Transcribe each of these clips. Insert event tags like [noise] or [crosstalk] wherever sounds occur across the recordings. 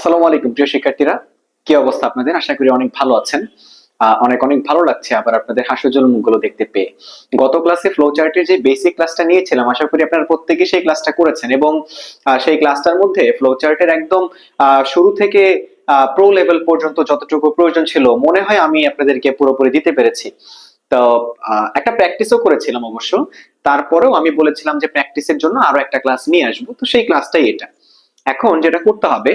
আসসালামু আলাইকুম, প্রিয় শিক্ষার্থীরা। কি অবস্থা আপনাদের? আশা করি অনেক ভালো আছেন। অনেক অনেক ভালো লাগছে আবার আপনাদের হাস্যজল মুখগুলো দেখতে পেয়ে। গত ক্লাসে ফ্লো চার্টের যে বেসিক ক্লাসটা নিয়েছিলাম, আশা করি আপনারা প্রত্যেকে সেই ক্লাসটা করেছেন এবং সেই ক্লাসটার মধ্যে ফ্লো চার্টের একদম শুরু থেকে প্রো লেভেল পর্যন্ত যতটুকু প্রয়োজন ছিল, মনে হয় আমি আপনাদেরকে পুরোপুরি দিতে পেরেছি। তো একটা প্র্যাকটিসও করেছিলাম অবশ্য। তারপরেও আমি বলেছিলাম যে প্র্যাকটিসের জন্য আরও একটা ক্লাস নিয়ে আসব। তো সেই ক্লাসটাই এটা। এখন যেটা করতে হবে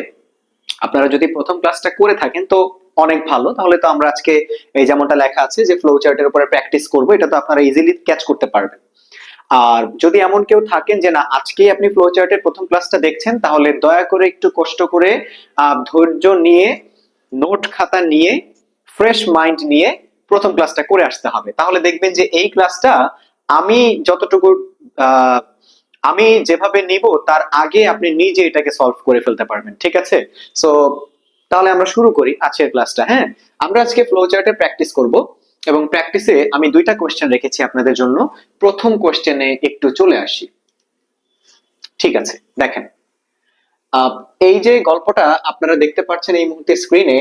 আপনারা যদি প্রথম ক্লাসটা করে থাকেন তো অনেক ভালো তাহলে তো আমরা আজকে এই যেমনটা লেখা আছে যে ফ্লো চার্টের উপরে প্র্যাকটিস করব এটা তো আপনারা ইজিলি ক্যাচ করতে পারবেন। আর যদি এমন কেউ থাকেন যে না আজকেই আপনি ফ্লো চার্টের প্রথম ক্লাসটা দেখছেন তাহলে দয়া করে একটু কষ্ট করে ধৈর্য নিয়ে নোট খাতা নিয়ে ফ্রেশ মাইন্ড নিয়ে প্রথম ক্লাসটা করে আসতে হবে। তাহলে দেখবেন যে এই ক্লাসটা আমি যতটুকু আহ, আমি যেভাবে নিব, তার আগে আপনি নিজে এটাকে সলভ করে ফেলতে পারবেন, ঠিক আছে? সো তাহলে আমরা শুরু করি আজকের ক্লাসটা হ্যাঁ? আমরা আজকে ফ্লো চার্টে প্র্যাকটিস করব এবং প্র্যাকটিসে আমি দুইটা কোশ্চেন রেখেছি আপনাদের জন্য। প্রথম কোশ্চেনে একটু চলে আসি। ঠিক আছে, দেখেন। এই যে গল্পটা আপনারা দেখতে পাচ্ছেন এই মুহূর্তে স্ক্রিনে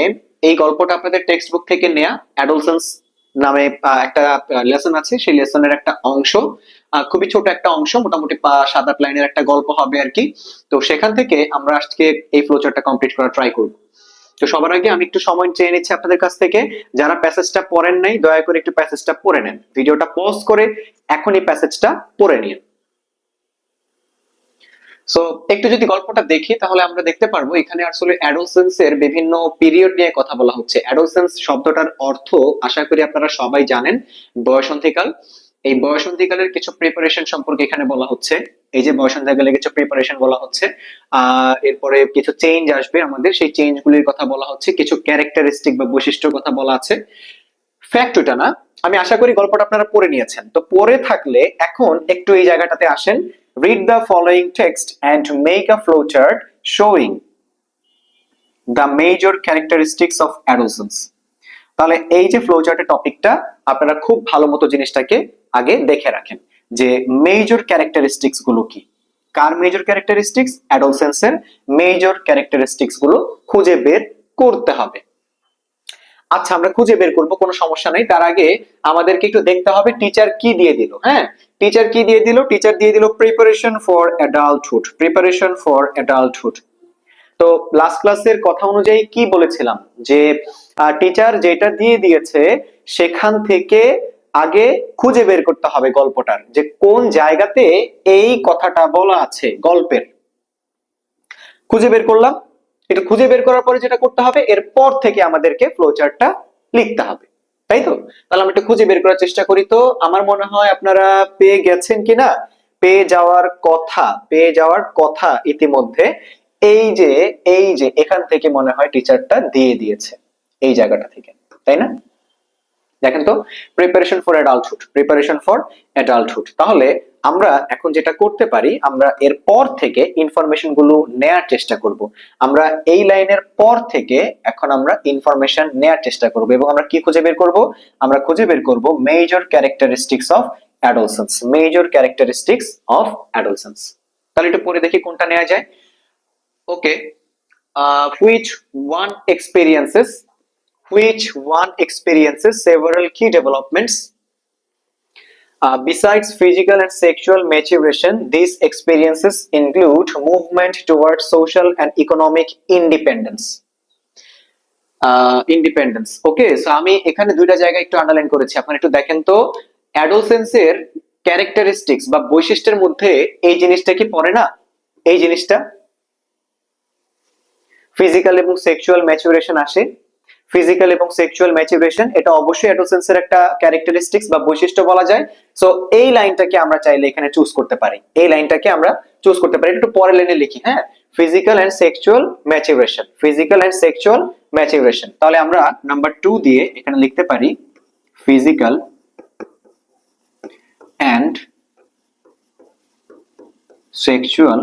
এই গল্পটা আপনাদের টেক্সট বুক থেকে নেয়া অ্যাডোলসেন্স নামে একটা লেসন আছে। সেই লেসনের একটা অংশ খুবই ছোট একটা অংশ, মোটামুটি সাত আট লাইনের একটা গল্প হবে আর কি। তো সেখান থেকে আমরা আজকে এই ফ্লোচারটা কমপ্লিট করা ট্রাই করব। তো সবার আগে আমি একটু সময় চেয়ে নিচ্ছি আপনাদের কাছ থেকে। যারা প্যাসেজটা পড়েন নাই, দয়া করে একটু প্যাসেজটা পড়ে নেন। ভিডিওটা পজ করে এখনই প্যাসেজটা পড়ে নিন। সো একটু যদি গল্পটা দেখি, তাহলে আমরা দেখতে পারব এখানে আসলে অ্যাডোসেন্স এর বিভিন্ন পিরিয়ড নিয়ে কথা বলা হচ্ছে। অ্যাডোসেন্স শব্দটার অর্থ আশা করি আপনারা সবাই জানেন, বয়সন্ধিকাল। এই বয়সন্ধিকালের কিছু প্রিপারেশন সম্পর্কে এখানে বলা হচ্ছে। এই যে বয়সন্ধিকালে কিছু প্রিপারেশন বলা হচ্ছে, আহ, এরপরে কিছু চেঞ্জ আসবে আমাদের। সেই চেঞ্জ গুলির কথা বলা হচ্ছে, কিছু ক্যারেক্টারিস্টিক বা বৈশিষ্ট্যর কথা বলা আছে। ফ্যাক্ট ওটা না। আমি আশা করি গল্পটা আপনারা পড়ে নিয়েছেন। তো পড়ে থাকলে এখন একটু এই জায়গাটাতে আসেন। The following text and make a flow chart showing the major characteristics of adolescence তাহলে এই যে ফ্লো চার্টের টপিকটা আপনারা খুব ভালো মতো জিনিসটাকে আগে দেখে রাখেন যে মেজর ক্যারেক্টারিস্টিক্সগুলো কি। কার মেজর ক্যারেক্টারিস্টিক্স অ্যাডোলসেন্সের মেজর ক্যারেক্টারিস্টিক্সগুলো খুঁজে বের করতে হবে। আচ্ছা আমরা খুঁজে বের করব, কোনো সমস্যা নাই। তার আগে আমাদেরকে একটু দেখতে হবে টিচার কি দিয়ে দিল হ্যাঁ? টিচার কি দিয়ে দিল? টিচার দিয়ে দিল preparation for adulthood preparation for adulthood তো লাস্ট ক্লাসের কথা অনুযায়ী কি বলেছিলাম? যে টিচার যেটা দিয়ে দিয়েছে, সেখান থেকে আগে খুঁজে বের করতে হবে গল্পটার, যে কোন জায়গাতে এই কথাটা বলা আছে গল্পের। খুঁজে বের করলাম এটা খুঁজে বের করার পরে যেটা করতে হবে, এরপর থেকে আমাদেরকে ফ্লোচার্টটা লিখতে হবে। তাই তো? তাহলে আমরা একটু খুঁজে বের করার চেষ্টা করি তো। আমার মনে হয় আপনারা পেয়ে গেছেন কিনা? পেয়ে যাওয়ার কথা, পেয়ে যাওয়ার কথা ইতিমধ্যে এই যে এই যে, এখান থেকে মনে হয় টিচারটা দিয়ে দিয়েছে, এই জায়গাটা থেকে। তাই না? দেখেন তো preparation for adulthood preparation for adulthood তাহলে আমরা এখন যেটা করতে পারি, আমরা এর পর থেকে ইনফরমেশনগুলো নেয়ার চেষ্টা করব। আমরা এই লাইনের পর থেকে এখন আমরা ইনফরমেশন নেয়ার চেষ্টা করব এবং আমরা কি খুঁজে বের করব? আমরা খুঁজে বের করব major characteristics of adolescence major characteristics of adolescence তাহলে একটু পরে দেখি কোনটা নেওয়া যায়। Okay which one experiences, which one experiences several key developments Uh, besides physical and sexual maturation, these experiences include movement towards social and economic independence. Independence okay so আমি এখানে দুইটা জায়গা একটু আন্ডারলাইন করেছি। আপনারা একটু দেখেন তো। অ্যাডোসেন্সের ক্যারেক্টারিস্টিক্স বা বৈশিষ্ট্যের মধ্যে এই জিনিসটা কি পড়ে না? এই জিনিসটা? ফিজিক্যাল এবং সেক্সুয়াল ম্যাচুরেশন আসে। ফিজিক্যাল এবং সেক্সুয়াল ম্যাচুরেশন এটা অবশ্যই অ্যাডোসেন্সের একটা ক্যারেক্টারিস্টিক্স বা বৈশিষ্ট্য বলা যায়। সো এই লাইনটাকে আমরা চাইলে এখানে চুজ করতে পারি। এই লাইনটাকে আমরা চুজ করতে পারি। একটু পরে লাইনে লিখি হ্যাঁ? Physical and sexual maturation physical and sexual maturation তাহলে আমরা নাম্বার টু দিয়ে এখানে লিখতে পারি ফিজিক্যাল অ্যান্ড সেক্সুয়াল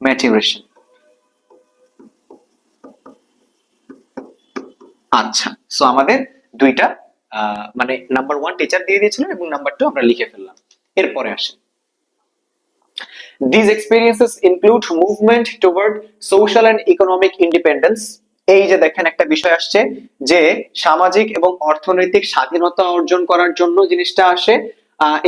ম্যাচুরেশন আচ্ছা সো আমাদের দুইটা মানে নাম্বার ওয়ান টিচার দিয়ে দিয়েছিল এবং নাম্বার টু আমরা লিখে ফেললাম। এরপরে আসেন। These experiences include movement toward social and economic independence এই যে দেখেন একটা বিষয় আসছে যে সামাজিক এবং অর্থনৈতিক স্বাধীনতা অর্জন করার জন্য জিনিসটা আসে।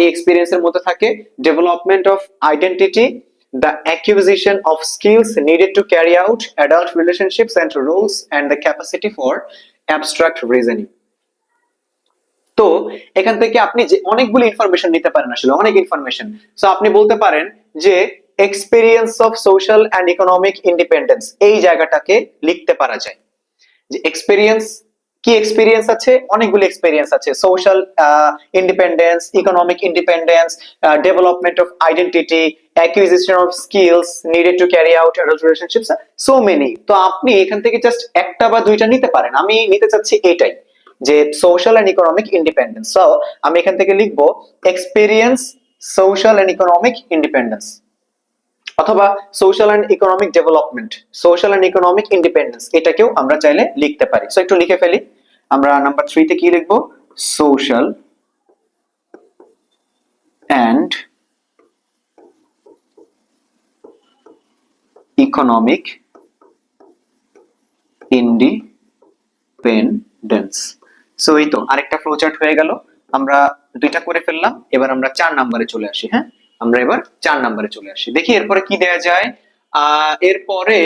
এই এক্সপিরিয়েন্স এর মধ্যে থাকে development of identity the acquisition of skills needed to carry out adult relationships and roles and the capacity for abstract reasoning. তো এখান থেকে আপনি যে অনেকগুলো ইনফরমেশন নিতে পারেন আসলে, অনেক ইনফরমেশন সো আপনি বলতে পারেন যে experience of social and economic independence এই জায়গাটাকে লিখতে পারা যায়। যে এক্সপিরিয়েন্স কি এক্সপিরিয়েন্স আছে? অনেকগুলো এক্সপিরিয়েন্স আছে। Social independence economic independence development of identity acquisition of skills needed to carry out adult relationships so many তো আপনি এখান থেকে জাস্ট একটা বা দুইটা নিতে পারেন। আমি নিতে চাচ্ছি এটাই, যে social and economic independence so আমি এখান থেকে লিখব experience social and economic independence অথবা social and economic development social and economic independence এটাকেও আমরা চাইলে লিখতে পারি। সো একটু লিখে ফেলি। আমরা নাম্বার থ্রিতে কি লিখব? Social and economic independence so এই তো আরেকটা ফ্লোচার্ট হয়ে গেল। আমরা দুইটা করে ফেললাম, এবার আমরা চার নাম্বারে চলে আসি হ্যাঁ? আমরা এবার চার নাম্বারে চলে আসি। দেখি এরপরে কি দেয়া যায়। এরপরে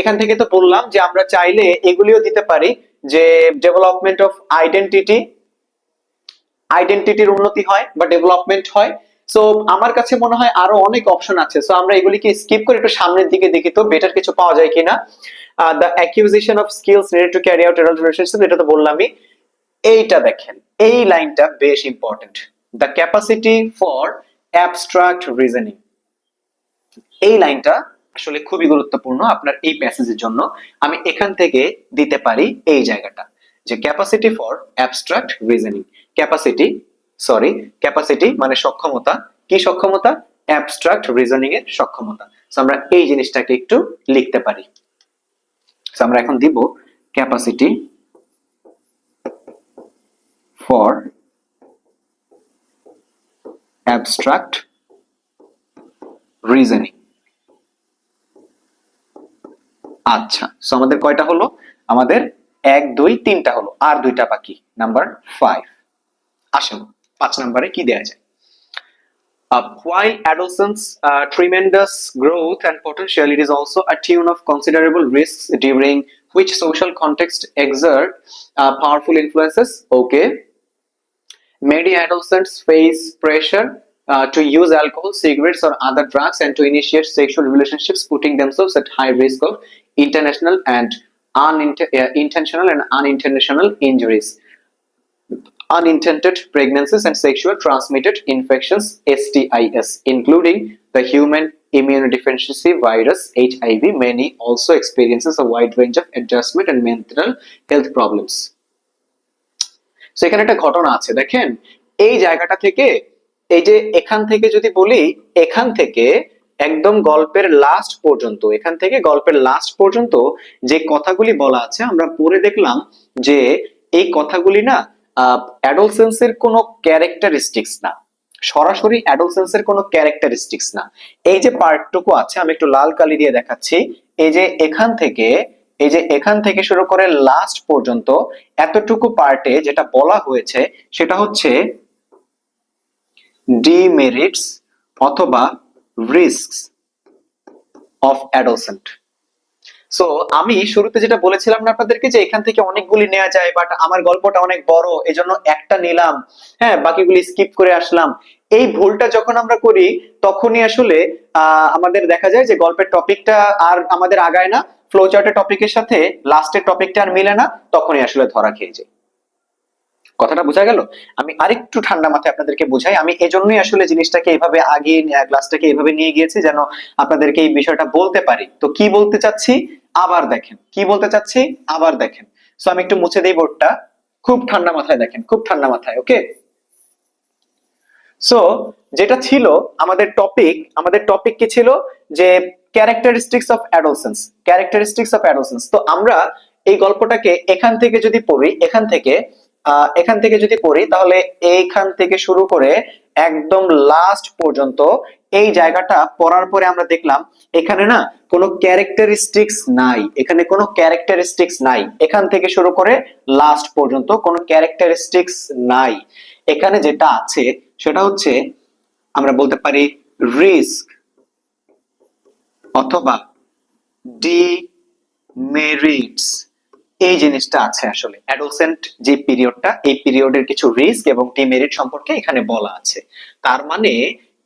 এখান থেকে তো বললাম যে আমরা চাইলে এগুলিও দিতে পারি যে ডেভেলপমেন্ট অফ আইডেন্টিটি আইডেন্টিটির উন্নতি হয় বা ডেভেলপমেন্ট হয়। সো আমার কাছে মনে হয় আরও অনেক অপশন আছে। সো আমরা এগুলিকে স্কিপ করে একটু সামনের দিকে দেখি তো বেটার কিছু পাওয়া যায় কিনা। The acquisition of skills needed to carry out adult relationship এটা তো বললামই, এইটা দেখেন, এই লাইনটা বেশ important the capacity for abstract reasoning এই লাইনটা আসলে খুবই গুরুত্বপূর্ণ আপনার এই প্যাসেজের জন্য। আমি এখান থেকে দিতে পারি এই জায়গাটা, যে capacity for abstract reasoning capacity sorry capacity মানে সক্ষমতা। কি সক্ষমতা? অ্যাবস্ট্রাক্ট রিজনিং এর সক্ষমতা। So, আমরা এই জিনিসটাকে একটু লিখতে পারি। So, আমরা এখন দিব ক্যাপাসিটি ফর অ্যাবস্ট্রাক্ট রিজনিং আচ্ছা সো আমাদের কয়টা হলো? আমাদের এক, দুই, তিনটা হলো। আর দুইটা বাকি। নাম্বার ফাইভ আসেন। পাঁচ নাম্বারে কি দেয়া যায় Uh, while adolescence uh, tremendous growth and potential, it is also a tune of considerable risks during which social context exert uh, powerful influences. Okay. Many adolescents face pressure uh, to use alcohol, cigarettes, or other drugs and to initiate sexual relationships, putting themselves at high risk of international and uninten- uh, intentional and unintentional injuries Unintended pregnancies and sexual transmitted infections STIs, including the human immunodeficiency virus HIV. Many also experiences a wide range of adjustment and mental health problems. So এখানে একটা ঘটনা আছে দেখেন এই জায়গাটা থেকে এই যে এখান থেকে যদি বলি এখান থেকে একদম গল্পের লাস্ট পর্যন্ত এখান থেকে গল্পের লাস্ট পর্যন্ত যে কথাগুলি বলা আছে আমরা পড়ে দেখলাম যে এই কথাগুলি না অ্যাডোলসেন্সের কোনো ক্যারেক্টারিস্টিক্স না। সরাসরি অ্যাডোলসেন্সের কোনো ক্যারেক্টারিস্টিক্স না। এই যে পার্টটুকু আছে, আমি একটু লাল কালি দিয়ে দেখাচ্ছি। এই যে এখান থেকে, এই যে এখান থেকে শুরু করে লাস্ট পর্যন্ত এতটুকু পার্টে যেটা বলা হয়েছে, সেটা হচ্ছে ডিমেরিটস অথবা রিস্কস অফ অ্যাডোলসেন্ট সো আমি শুরুতে যেটা বলেছিলাম না আপনাদেরকে যে এখান থেকে অনেকগুলি নেওয়া যায় বাট আমার গল্পটা অনেক বড়, এজন্য একটা নিলাম। হ্যাঁ বাকিগুলি স্কিপ করে আসলাম। এই ভুলটা যখন আমরা করি, তখনই আসলে আমাদের দেখা যায় যে গল্পের টপিকটা আর আমাদের আগায় না। ফ্লো চার্টের টপিকের সাথে লাস্টের টপিকটা আর মিলে না, তখনই আসলে ধরা খেয়ে যায়। কথাটা বোঝা গেল? আমি আরেকটু ঠান্ডা মাথায় আপনাদেরকে বুঝাই। আমি এজন্যই আসলে জিনিসটাকে এইভাবে আগিয়ে ক্লাসটাকে এইভাবে নিয়ে গিয়েছি যেন আপনাদেরকে এই বিষয়টা বলতে পারি। তো কি বলতে চাচ্ছি? আবার দেখেন। কি বলতে চাচ্ছি? আবার দেখেন। সো আমি একটু মুছে দিই বোর্ডটা। খুব ঠান্ডা মাথায় দেখেন। খুব ঠান্ডা মাথায় ওকে সো যেটা ছিল আমাদের টপিক আমাদের টপিক কি ছিল? যে characteristics of adolescence characteristics of adolescence তো আমরা এই গল্পটাকে এখান থেকে যদি পড়ি, এখান থেকে এখান থেকে যদি পড়ি, তাহলে এইখান থেকে শুরু করে একদম লাস্ট পর্যন্ত এই জায়গাটা পড়ার পরে আমরা দেখলাম, এখানে না কোনো ক্যারেক্টারিস্টিক্স নাই। এখানে কোনো ক্যারেক্টারিস্টিক্স নাই। এখান থেকে শুরু করে লাস্ট পর্যন্ত কোনো ক্যারেক্টারিস্টিক্স নাই। এখানে যেটা আছে, সেটা হচ্ছে আমরা বলতে পারি রিস্ক অথবা ডিমেরিটস এই জিনিসটা আছে আসলে। অ্যাডোলসেন্ট যে পিরিয়ডটা এই পিরিয়ডের কিছু রিস্ক এবং ডিমেরিট সম্পর্কে এখানে বলা আছে। তার মানে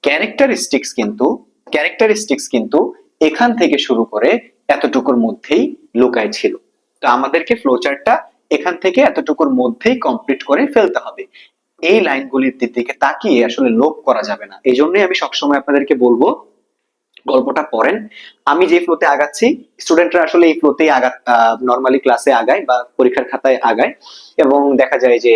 ক্যারেক্টারিস্টিক্স কিন্তু ক্যারেক্টারিস্টিক্স কিন্তু এখান থেকে শুরু করে এতটুকুর মধ্যেই লুকায় ছিল। তো আমাদেরকে ফ্লোচার্টটা এখান থেকে এতটুকুর মধ্যেই কমপ্লিট করে ফেলতে হবে। এই লাইনগুলির দিকে তাকিয়ে আসলে লোভ করা যাবে না। এই জন্যই আমি সবসময় আপনাদেরকে বলব গল্পটা পড়েন। আমি যে ফ্লোতে আগাচ্ছি স্টুডেন্টরা আসলে এই ফ্লোতেই আগা নর্মালি ক্লাসে আগায় বা পরীক্ষার খাতায় আগায় এবং দেখা যায় যে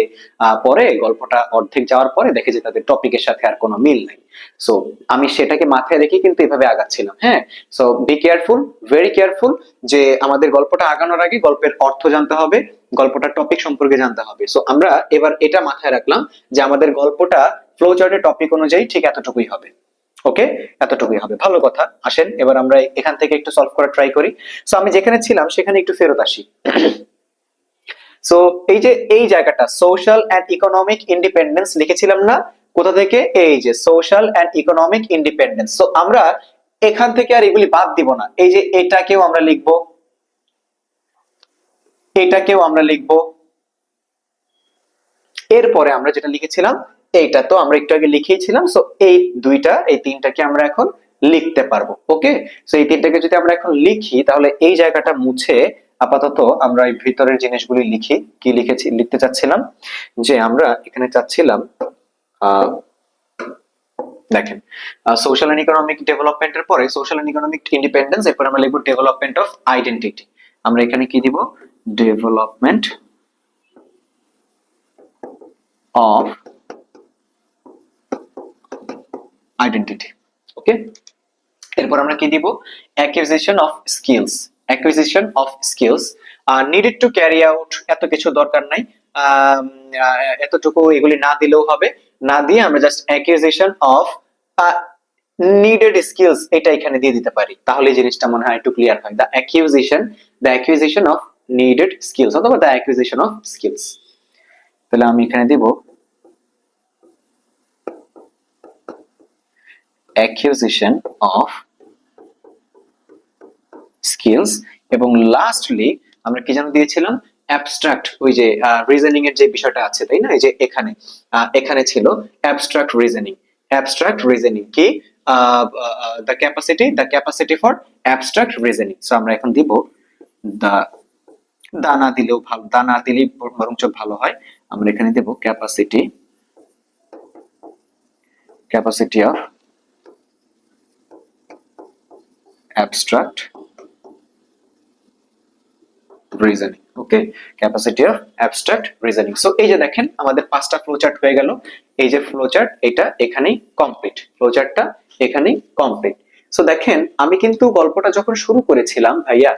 পরে গল্পটা অর্ধেক যাওয়ার পরে দেখে যে তাদের টপিকের সাথে আর কোনো মিল নাই। সো আমি সেটাকে মাথায় রেখে কিন্তু এভাবে আগাচ্ছিলাম হ্যাঁ? So be careful very careful যে আমাদের গল্পটা আগানোর আগে গল্পের অর্থ জানতে হবে, গল্পটার টপিক সম্পর্কে জানতে হবে। সো আমরা এবার এটা মাথায় রাখলাম যে আমাদের গল্পটা ফ্লো চার্টের টপিক অনুযায়ী ঠিক এতটুকুই হবে। ওকে এতটুকুই হবে। ভালো কথা। আসেন, এবার আমরা এখান থেকে একটু সলভ করার ট্রাই করি। সো আমি যেখানে ছিলাম, সেখানে একটু ফেরত আসি। [clears throat] সো এই যে, এই জায়গাটা সোশ্যাল অ্যান্ড ইকোনমিক ইন্ডিপেন্ডেন্স লিখেছিলাম না? কোথা থেকে? এই যে social and economic independence so আমরা এখান থেকে আর এগুলি বাদ দিব না। এই যে, এটাকেও আমরা লিখব। এটাকেও আমরা লিখব। এরপরে আমরা যেটা লিখেছিলাম এইটা তো আমরা একটু আগে লিখিয়েছিলাম সো এই দুইটা, এই তিনটাকে আমরা এখন লিখতে পারব ওকে সো এই তিনটাকে যদি আমরা এখন লিখি, তাহলে এই জায়গাটা মুছে আপাতত আমরা এই ভিতরের জিনিসগুলি লিখি। কি লিখেছি, লিখতে চাচ্ছিলাম যে আমরা এখানে চাচ্ছিলাম দেখেন সোশ্যাল এন্ড ইকোনমিক ডেভেলপমেন্টের পরে সোশ্যাল এন্ড ইকোনমিক ইন্ডিপেন্ডেন্স এরপর আমরা লিখব ডেভেলপমেন্ট অফ আইডেন্টিটি আমরা এখানে কি দিব? ডেভেলপমেন্ট অফ আইডেন্টিটি ওকে এরপর আমরা কি দিব? Acquisition of skills acquisition of skills needed to carry out এত কিছু দরকার নাই। আম, আহ, এতটুকু এগুলি না দিলেও হবে। না দিয়ে আমরা just acquisition of needed skills এটা এখানে দিয়ে দিতে পারি। তাহলে জিনিসটা মনে হয় একটু ক্লিয়ার হয়। The acquisition the acquisition of needed skills অথবা দ্য অ্যাকুইজিশন অফ স্কিলস তাহলে আমি এখানে দিব acquisition of skills. এবং লাস্টলি আমরা কি যেন দিয়েছিলাম অ্যাবস্ট্রাক্ট ওই যে রিজনিং এর যে বিষয়টা আছে, তাই না? এই যে এখানে এখানে ছিল অ্যাবস্ট্রাক্ট রিজনিং অ্যাবস্ট্রাক্ট রিজনিং কি? The capacity the capacity for abstract reasoning so আমরা এখন দিব দা দানা দিলেও ভালো, দানা দিলেই বরঞ্চ ভালো হয়। আমরা এখানে দেব capacity capacity of abstract reasoning okay capacity of abstract reasoning so এই যে দেখেন, আমাদের পাঁচটা ফ্লোচার্ট হয়ে গেল। এই যে ফ্লোচার্ট এটা এখানেই কমপ্লিট ফ্লোচার্টটা এখানেই কমপ্লিট সো দেখেন, আমি কিন্তু গল্পটা যখন শুরু করেছিলাম, ভাইয়া,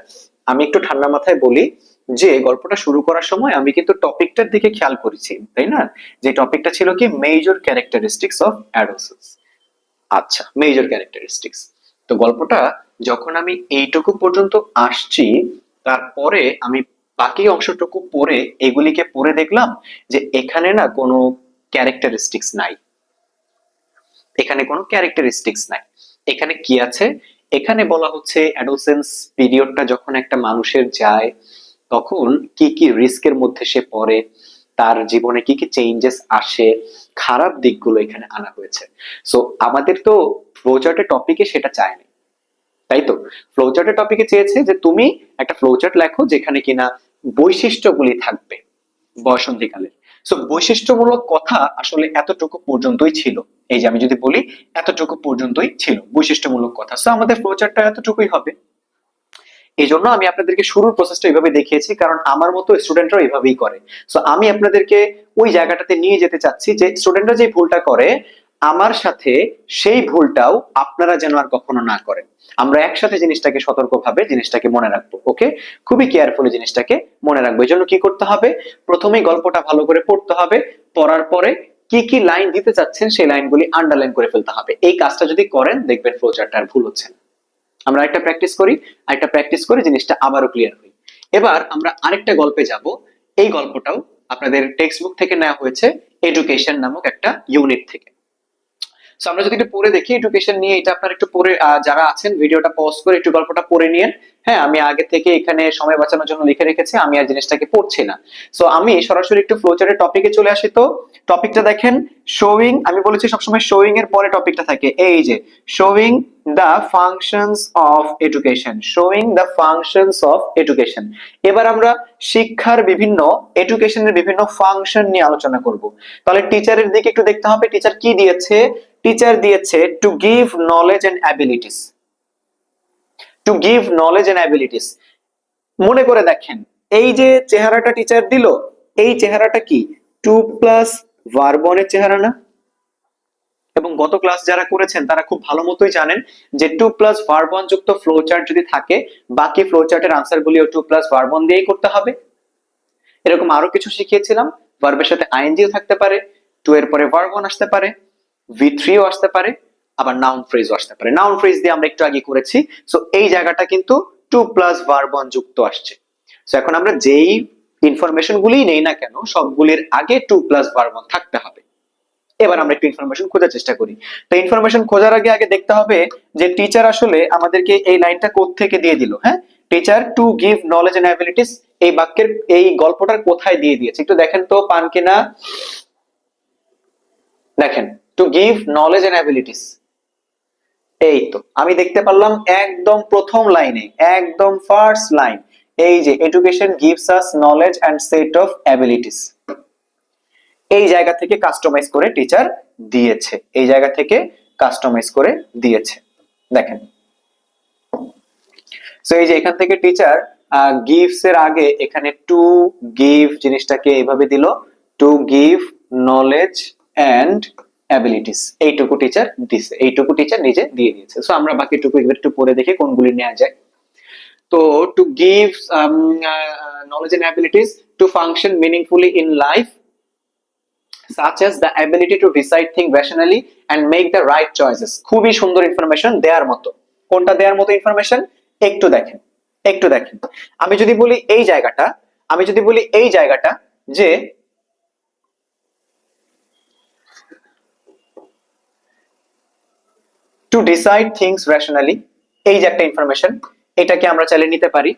আমি একটু ঠান্ডা মাথায় বলি যে, গল্পটা শুরু করার সময় আমি কিন্তু টপিকটার দিকে খেয়াল করেছি, তাই না? যে টপিকটা ছিল কি মেজর ক্যারেক্টারিস্টিক্স অফ অ্যাডোসেন্স আচ্ছা মেজর ক্যারেক্টারিস্টিক্স তো গল্পটা যখন আমি এইটুকু পর্যন্ত আসছি, তারপরে আমি বাকি অংশটুকু পড়ে এগুলিকে পড়ে দেখলাম যে এখানে না কোনো ক্যারেক্টারিস্টিক্স নাই। এখানে কোনো ক্যারেক্টারিস্টিক্স নাই। এখানে কি আছে? এখানে বলা হচ্ছে অ্যাডোসেন্স পিরিয়ডটা যখন একটা মানুষের যায়, তখন কি কি রিস্কের মধ্যে সে পড়ে, তার জীবনে কি কি চেঞ্জেস আসে, খারাপ দিকগুলো এখানে আনা হয়েছে। সো আমাদের তো ফ্লোচার্টের টপিকে সেটা চায়নি। তাই তো ফ্লোচার্টের টপিকে চেয়েছে যে তুমি একটা ফ্লোচার্ট লেখো যেখানে কিনা বৈশিষ্ট্যগুলি থাকবে বসন্তীকালের। সো বৈশিষ্ট্যমূলক কথা আসলে এতটুকু পর্যন্তই ছিল। এই যে আমি যদি বলি, এতটুকু পর্যন্তই ছিল বৈশিষ্ট্যমূলক কথা। সো আমাদের ফ্লোচার্টটা এতটুকুই হবে। এই জন্য আমি আপনাদেরকে শুরুর প্রসেসটা এইভাবে দেখিয়েছি, কারণ আমার মতো স্টুডেন্টরা এইভাবেই করে। সো আমি আপনাদেরকে ওই জায়গাটাতে নিয়ে যেতে চাচ্ছি যে স্টুডেন্টরা যে ভুলটা করে আমার সাথে সেই ভুলটাও আপনারা যেন আর কখনো না করেন। আমরা একসাথে জিনিসটাকে সতর্কভাবে জিনিসটাকে মনে রাখব, ওকে? খুবই কেয়ারফুলি জিনিসটাকে মনে রাখব। এই জন্য কি করতে হবে? প্রথমেই গল্পটা ভালো করে পড়তে হবে, পড়ার পরে কি কি লাইন দিতে চাচ্ছেন সেই লাইনগুলি আন্ডারলাইন করে ফেলতে হবে। এই কাজটা যদি করেন, দেখবেন ফ্লোচার্টটা আর ভুল হচ্ছে না। আমরা একটা প্র্যাকটিস করি, আরেকটা প্র্যাকটিস করে জিনিসটা আবারও ক্লিয়ার হই। এবার আমরা আরেকটা গল্পে যাব। এই গল্পটাও আপনাদের টেক্সট বুক থেকে নেওয়া হয়েছে এডুকেশন নামক একটা ইউনিট থেকে। সো আমরা যদি একটু পড়ে দেখি এডুকেশন নিয়ে, এটা আপনারা একটু পড়ে যারা আছেন, ভিডিওটা পজ করে একটু গল্পটা পড়ে নিয়েন। হ্যাঁ আমি আগে থেকে এখানে সময় বাঁচানোর জন্য লিখে রেখেছি, আমি আর জিনিসটাকে পড়ছি না। সো আমি সরাসরি একটু ফ্লোচারের টপিকে চলে আসি তো। টপিকটা দেখেন শোয়িং আমি বলেছি সবসময় শোয়িং এর পরে টপিকটা থাকে। এই যে showing the functions of education showing the functions of education এবার আমরা শিক্ষার বিভিন্ন এডুকেশনের বিভিন্ন ফাংশন নিয়ে আলোচনা করব। তাহলে টিচারের দিকে একটু দেখতে হবে টিচার কি দিয়েছে? টিচার দিয়েছে to give knowledge and abilities to give knowledge and abilities মনে করে দেখেন, এই যে চেহারাটা টিচার দিল, এই চেহারাটা কি? টু প্লাস ভার্বনের চেহারা না? এবং গত ক্লাস যারা করেছেন, তারা খুব ভালো মতোই জানেন যে টু প্লাস ভার্বন যুক্ত ফ্লো চার্ট যদি থাকে, বাকি ফ্লো চার্টের আনসার গুলিও টু প্লাস ভার্বন দিয়েই করতে হবে। এরকম আরও কিছু শিখিয়েছিলাম ভার্বের সাথে আইএনজিও থাকতে পারে টু এর পরে ভার্বন আসতে পারে। ভি থ্রিও আসতে পারে, আবার নাউন ফ্রেজও আসতে পারে। নাউন ফ্রেজ দিয়ে আমরা একটু আগে করেছি। সো এই জায়গাটা কিন্তু টু প্লাস ভার্বন যুক্ত আসছে। সো এখন আমরা যেই ইনফরমেশন গুলি নেই না কেন, সবগুলির আগে টু প্লাস ভার্বন থাকতে হবে। এবার আমরা একটু ইনফরমেশন খোঁজার চেষ্টা করি। তো ইনফরমেশন খোঁজার আগে আগে দেখতে হবে যে টিচার আসলে আমাদেরকে এই লাইনটা থেকে দিয়ে দিল হ্যাঁ? Teacher to give knowledge and abilities এই বাক্যের, এই গল্পটার কোথায় দিয়ে দিয়েছে? একটু দেখেন তো পান কিনা? দেখেন। To give knowledge and abilities এই তো, আমি দেখতে পারলাম একদম প্রথম লাইনে একদম ফার্স্ট লাইন এই যে education gives us knowledge and set of abilities এই জায়গা থেকে কাস্টমাইজ করে টিচার দিয়েছে, এই জায়গা থেকে কাস্টমাইজ করে দিয়েছে। দেখেন। সো এই যে এখান থেকে টিচার গিভস এর আগে এখানে টু গিভ জিনিসটাকে এইভাবে দিল to give knowledge and abilities এইটুকু টিচার দিছে, এইটুকু টিচার নিজে দিয়ে দিয়েছে। সো আমরা বাকিটুকু এবার একটু পরে দেখি কোনগুলি নেওয়া যায়। তো to give knowledge and abilities to function meaningfully in life such as the ability to decide things rationally and make the right choices খুবই সুন্দর ইনফরমেশন দেওয়ার মতো। কোনটা দেওয়ার মতো ইনফরমেশন একটু দেখেন একটু দেখেন। আমি যদি বলি এই জায়গাটা, আমি যদি বলি এই জায়গাটা, যে টু ডিসাইড থিংস রেশনালি এই যে একটা ইনফরমেশন এটাকে আমরা চাইলে নিতে পারি।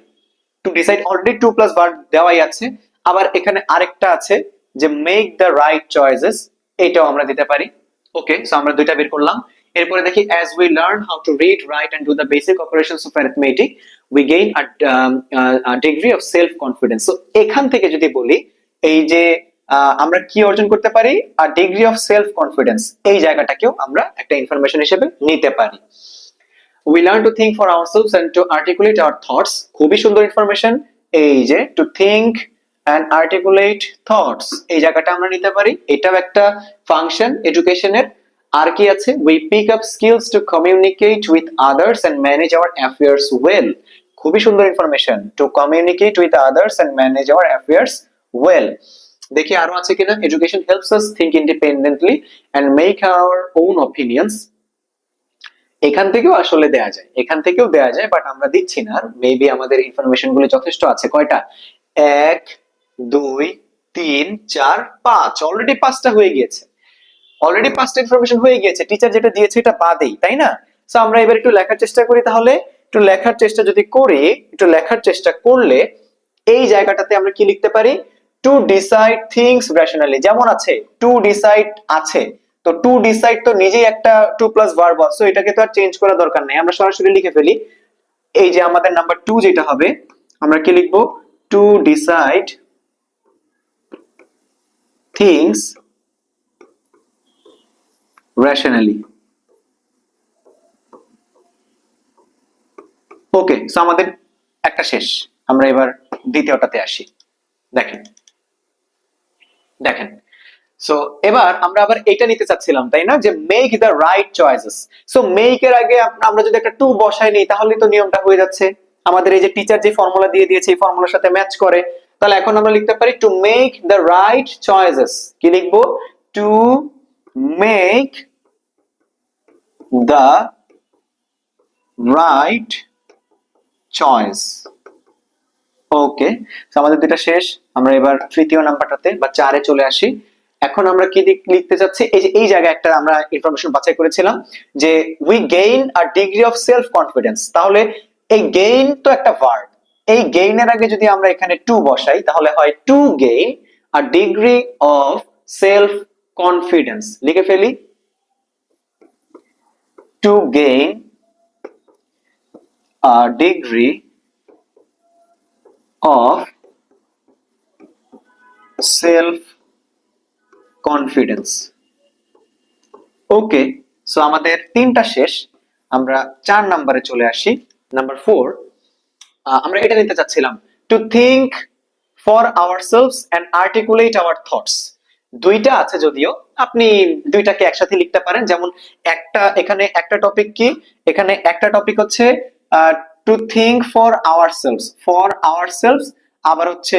To decide already to plus বার দেওয়াই আছে, আবার এখানে আরেকটা আছে যে মেক দ্য রাইট চয়েসেস এটাও আমরা দিতে পারি। ওকে সো আমরা দুইটা বের করলাম। এরপরে দেখি as we learn how to read write and do the basic operations of arithmetic we gain degree of self confidence so এখান থেকে যদি বলি, এই যে আমরা কি অর্জন করতে পারি? আর ডিগ্রি অফ সেলফ কনফিডেন্স এই জায়গাটাকেও আমরা একটা ইনফরমেশন হিসেবে নিতে পারি। We learn to think for ourselves and to articulate our thoughts খুবই সুন্দর ইনফরমেশন এই যে to think and articulate thoughts এই জায়গাটা আমরা নিতে পারি। এটাও একটা ফাংশন এডুকেশনের আর কি আছে? We pick up skills to communicate with others and manage our affairs well খুবই সুন্দর information to communicate with others and manage our affairs well দেখি আরও আছে কিনা? Education helps us think independently and make our own opinions এখান থেকেও আসলে দেয়া যায়। এখান থেকেও দেয়া যায় বাট আমরা দিচ্ছি না। মেবি আমাদের ইনফরমেশনগুলো যথেষ্ট আছে। কয়টা? এক, দুই, তিন, চার, পাঁচ। অলরেডি পাঁচটা হয়ে গিয়েছে। অলরেডি পাঁচটা ইনফরমেশন হয়ে গিয়েছে। টিচার যেটা দিয়েছে এটা বাদেই, তাই না? সো আমরা এবার একটু লেখার চেষ্টা করি তাহলে। একটু লেখার চেষ্টা যদি করি, একটু লেখার চেষ্টা করলে এই জায়গাটাতে আমরা কি লিখতে পারি? টু ডিসাইড থিংস রেশনালি যেমন আছে টু ডিসাইড আছে। তো টু ডিসাইড তো নিজেই একটা টু প্লাস ভার্ব সো এটাকে তো আর চেঞ্জ করা দরকার নেই। আমরা সরাসরি লিখে ফেলি, এই যে আমাদের নাম্বার টু যেটা হবে, আমরা কি লিখব? To decide things rationally okay so আমাদের একটা শেষ। আমরা এবার দ্বিতীয়টাতে আসি। দেখেন। দেখেন। সো এবার আমরা আবার এটা নিতে চাচ্ছিলাম, তাই না? যে make the right choices so make এর আগে আমরা যদি একটা টু বসাই নিই, তাহলে তো নিয়মটা হয়ে যাচ্ছে। আমাদের এই যে টিচার যে ফর্মুলা দিয়ে দিয়েছে, এই ফর্মুলার সাথে ম্যাচ করে, তাহলে এখন আমরা লিখতে পারি to make the right choices কি লিখব? To make the right choice okay আমাদের দুটা শেষ। আমরা এবার তৃতীয় নাম্বারটাতে বা চারে চলে আসি। এখন আমরা কি লিখতে যাচ্ছি এই যে এই জায়গায় একটা আমরা ইনফরমেশন বাছাই করেছিলাম যে we gain a degree of self confidence তাহলে এই গেইন তো একটা ভার্ব এই গেইনের আগে যদি আমরা এখানে টু বসাই, তাহলে হয় to gain a degree of self confidence লিখে ফেলি। To gain a degree of self confidence okay so আমাদের তিনটা শেষ। আমরা চার নাম্বারে চলে আসি। নাম্বার ফোর আমরা এটা নিতে চাচ্ছিলাম। To think for our selves and articulate our thoughts দুইটা আছে যদিও। আপনি দুইটাকে একসাথে লিখতে পারেন। যেমন একটা, এখানে একটা টপিক কি? এখানে একটা টপিক হচ্ছে to think for our selves for our selves আবার হচ্ছে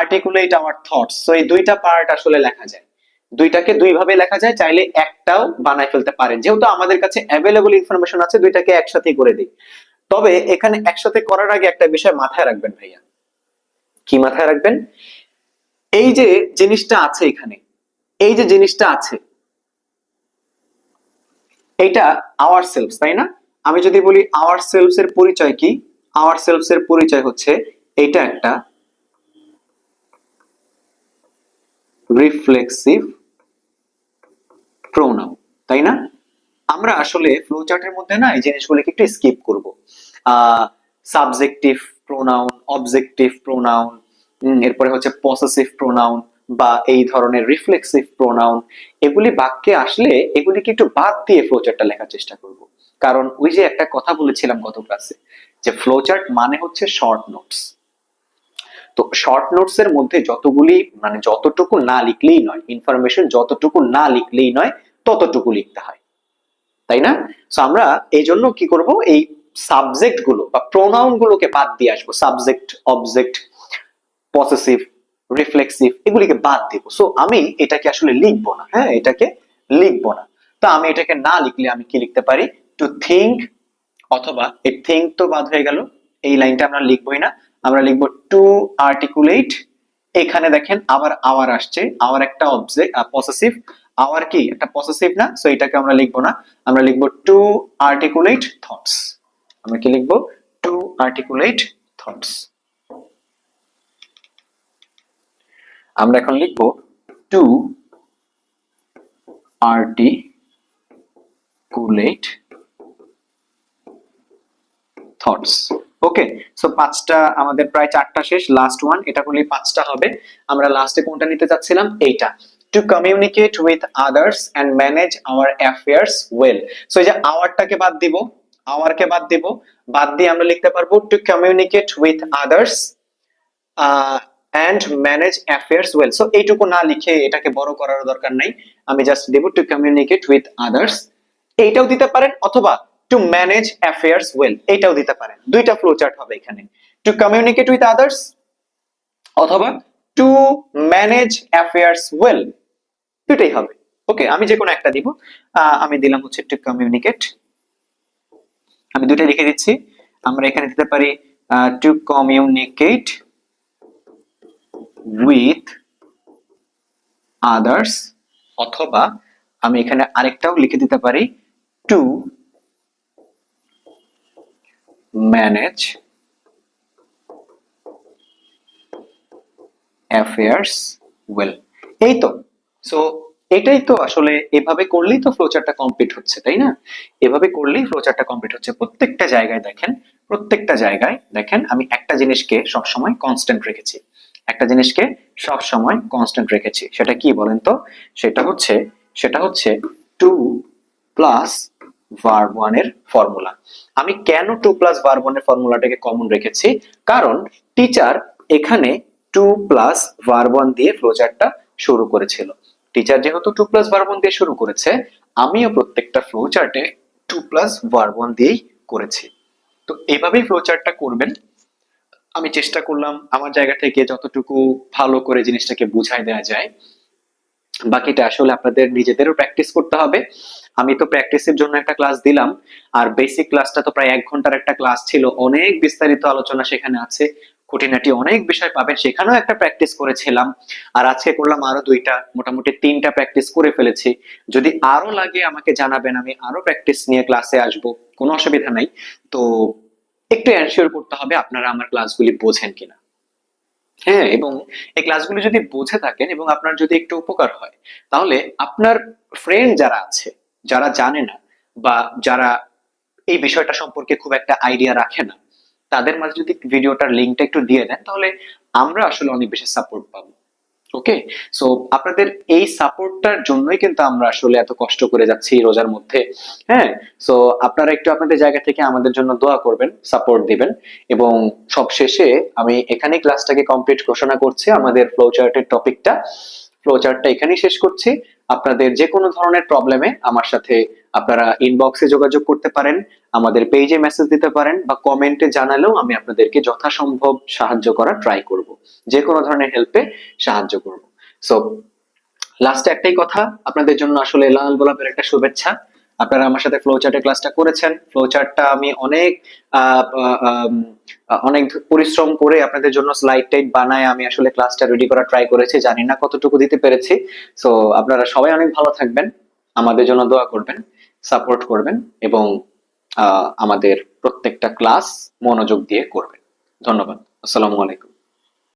আর্টিকুলেট আওয়ার থটস তো এই দুইটা পার্ট আসলে লেখা যায়। দুইটাকে দুই ভাবে লেখা যায়, চাইলে একটাও বানায় ফেলতে পারেন। যেহেতু আমাদের কাছে অ্যাভেলেবল ইনফরমেশন আছে, দুইটাকে একসাথে করে দিই। তবে এখানে একসাথে করার আগে একটা বিষয় মাথায় রাখবেন ভাইয়া। কি মাথায় রাখবেন? এই যে জিনিসটা আছে এখানে, এই যে জিনিসটা আছে এইটা আওয়ার সেলফ তাই না? আমি যদি বলি আওয়ার সেলফস এর পরিচয় কি? আওয়ার সেলফস এর পরিচয় হচ্ছে এইটা একটা রিফ্লেক্সিভ প্রোনাউন তাই না? আমরা আসলে ফ্লোচার্টের মধ্যে না এই জিনিসগুলোকে একটু স্কিপ করব। সাবজেক্টিভ প্রোনাউন অবজেক্টিভ প্রোনাউন এরপরে হচ্ছে পসেসিভ প্রোনাউন বা এই ধরনের রিফ্লেক্সিভ প্রোনাউন এগুলি বাক্যে আসলে এগুলিকে একটু বাদ দিয়ে ফ্লোচার্টটা লেখার চেষ্টা করব। কারণ ওই যে একটা কথা বলেছিলাম গত ক্লাসে যে ফ্লোচার্ট মানে হচ্ছে শর্ট নোটস তো শর্ট নোটস এর মধ্যে যতগুলি মানে যতটুকু না লিখলেই নয় ইনফরমেশন যতটুকু না লিখলেই নয়, ততটুকু লিখতে হয়। তাই না? তো আমরা এই জন্য কি করব? এই সাবজেক্টগুলো বা প্রোনাউন গুলোকে বাদ দিয়ে আসব। সাবজেক্ট অবজেক্ট পসেসিভ রিফ্লেক্সিভ এগুলিকে বাদ দিব। সো আমি এটাকে আসলে লিখব না হ্যাঁ? এটাকে লিখব না। তো আমি এটাকে না লিখলে আমি কি লিখতে পারি? টু থিঙ্ক অথবা এই থিঙ্ক তো বাদ হয়ে গেল এই লাইনটা আমরা লিখবোই না। আমরা লিখব টু আর্টিকুলেট এখানে দেখেন আবার আওয়ার আসছে আওয়ার একটা অবজেক্ট পসেসিভ আওয়ার কি? একটা পসেসিভ না সো এটাকে আমরা লিখব না। আমরা লিখব টু আর্টিকুলেট থটস আমরা কি লিখব? টু আর্টিকুলেট থটস আমরা এখন লিখব to articulate thoughts okay so পাঁচটা, আমাদের প্রায় চারটা শেষ লাস্ট ওয়ান এটা করলে পাঁচটা হবে। আমরা লাস্টে কোনটা নিতে চাচ্ছিলাম এইটা। To communicate with others and manage our affairs well so এই যে আওয়ারটাকে বাদ দিব আওয়ারকে বাদ দিব, বাদ দিয়ে আমরা লিখতে পারব to communicate with others and manage affairs well so এইটুকু না লিখে এটাকে বড় করার দরকার নাই। আমি জাস্ট দেব টু কমিউনিকেট উইথ আদার্স এইটাও দিতে পারেন অথবা টু ম্যানেজ অ্যাফেয়ার্স ওয়েল এটাও দিতে পারেন। দুইটা ফ্লো চার্ট হবে এখানে। টু কমিউনিকেট উইথ আদার্স অথবা টু ম্যানেজ অ্যাফেয়ার্স ওয়েল দুইটাই হবে। ওকে আমি যে কোনো একটা দিব। আমি দিলাম হচ্ছে টু কমিউনিকেট আমি দুইটা লিখে দিচ্ছি। আমরা এখানে দিতে পারি টু কমিউনিকেট উইথ আদার্স অথবা আমি এখানে আরেকটাও লিখে দিতে পারি টু ম্যানেজ অ্যাফেয়ার্স ওয়েল এই তো সো এটাই তো আসলে এভাবে করলেই তো ফ্লোচারটা কমপ্লিট হচ্ছে, তাই না? এভাবে করলেই ফ্লোচারটা কমপ্লিট হচ্ছে। প্রত্যেকটা জায়গায় দেখেন, প্রত্যেকটা জায়গায় দেখেন, আমি একটা জিনিসকে সবসময় কনস্ট্যান্ট রেখেছি। একটা জিনিসকে সবসময় কনস্ট্যান্ট রেখেছি। সেটা কি বলেন তো? সেটা হচ্ছে সেটা হচ্ছে টু প্লাস ভার্ব এর ফর্মুলা আমি কেন টু প্লাস ভার্ব ওয়ানের ফর্মুলাটাকে কমন রেখেছি? কারণ টিচার এখানে টু প্লাস ভার্ব ওয়ান দিয়ে ফ্লোচার্টটা শুরু করেছিল। টিচার যেহেতু টু প্লাস ভার্ব ওয়ান দিয়ে শুরু করেছে, আমিও প্রত্যেকটা ফ্লোচার্টে টু প্লাস ভার্ব ওয়ান দিয়েই করেছি। তো এভাবেই ফ্লোচার্টটা করবেন। আমি চেষ্টা করলাম আমার জায়গা থেকে যতটুকু ভালো করে জিনিসটাকে বুঝাই দেওয়া যায়। বাকিটা আসলে আপনাদের নিজেদেরও প্র্যাকটিস করতে হবে। আমি তো প্র্যাকটিসের জন্য একটা ক্লাস দিলাম, আর বেসিক ক্লাসটা তো প্রায় এক ঘণ্টার একটা ক্লাস ছিল। অনেক বিস্তারিত আলোচনা সেখানে আছে। খুঁটিনাটি অনেক বিষয় পাবেন, সেখানেও একটা প্র্যাকটিস করেছিলাম। আর আজকে করলাম আরও দুইটা, মোটামুটি তিনটা প্র্যাকটিস করে ফেলেছি। যদি আরও লাগে আমাকে জানাবেন, আমি আরও প্র্যাকটিস নিয়ে ক্লাসে আসব, কোনো অসুবিধা নাই। তো একটু এনশিওর করতে হবে আপনারা আমার ক্লাসগুলি বোঝেন কিনা। হ্যাঁ এবং এই ক্লাসগুলি যদি বুঝে থাকেন এবং আপনার যদি একটু উপকার হয়, তাহলে আপনার ফ্রেন্ড যারা আছে, যারা জানে না বা যারা এই বিষয়টা সম্পর্কে খুব একটা আইডিয়া রাখে না, তাদের মাঝে যদি ভিডিওটার লিঙ্কটা একটু দিয়ে দেন, তাহলে আমরা আসলে অনেক বেশি সাপোর্ট পাবো। ওকে সো আপনাদের এই সাপোর্টটার জন্যই কিন্তু আমরা আসলে এত কষ্ট করে যাচ্ছি রোজার মধ্যে হ্যাঁ? সো আপনারা একটু আপনাদের জায়গা থেকে আমাদের জন্য দোয়া করবেন সাপোর্ট দিবেন এবং সবশেষে আমি এখানে ক্লাসটাকে কমপ্লিট ঘোষণা করছি আমাদের ফ্লো চার্টের টপিকটা ফ্লো চার্টটা এখানেই শেষ করছি। আপনাদের যে কোনো ধরনের প্রবলেমে আমার সাথে আপনারা ইনবক্সে যোগাযোগ করতে পারেন, আমাদের পেজে মেসেজ দিতে পারেন, বা কমেন্টে জানালেও আমি আপনাদেরকে যথাসম্ভব সাহায্য করার ট্রাই করব। যে কোনো ধরনের হেল্পে সাহায্য করব। সো লাস্টে একটাই কথা, আপনাদের জন্য আসলে লাল গোলাপের একটা শুভেচ্ছা। আপনারা আমার সাথে ফ্লো চার্টের ক্লাসটা করেছেন। ফ্লো চার্টটা আমি অনেক অনেক পরিশ্রম করে আপনাদের জন্য স্লাইড টাইট বানায় আমি আসলে ক্লাসটা রেডি করার ট্রাই করেছি। জানি না কতটুকু দিতে পেরেছি। সো আপনারা সবাই অনেক ভালো থাকবেন। আমাদের জন্য দোয়া করবেন। সাপোর্ট করবেন এবং আমাদের প্রত্যেকটা ক্লাস মনোযোগ দিয়ে করবেন। ধন্যবাদ। আসসালামু আলাইকুম।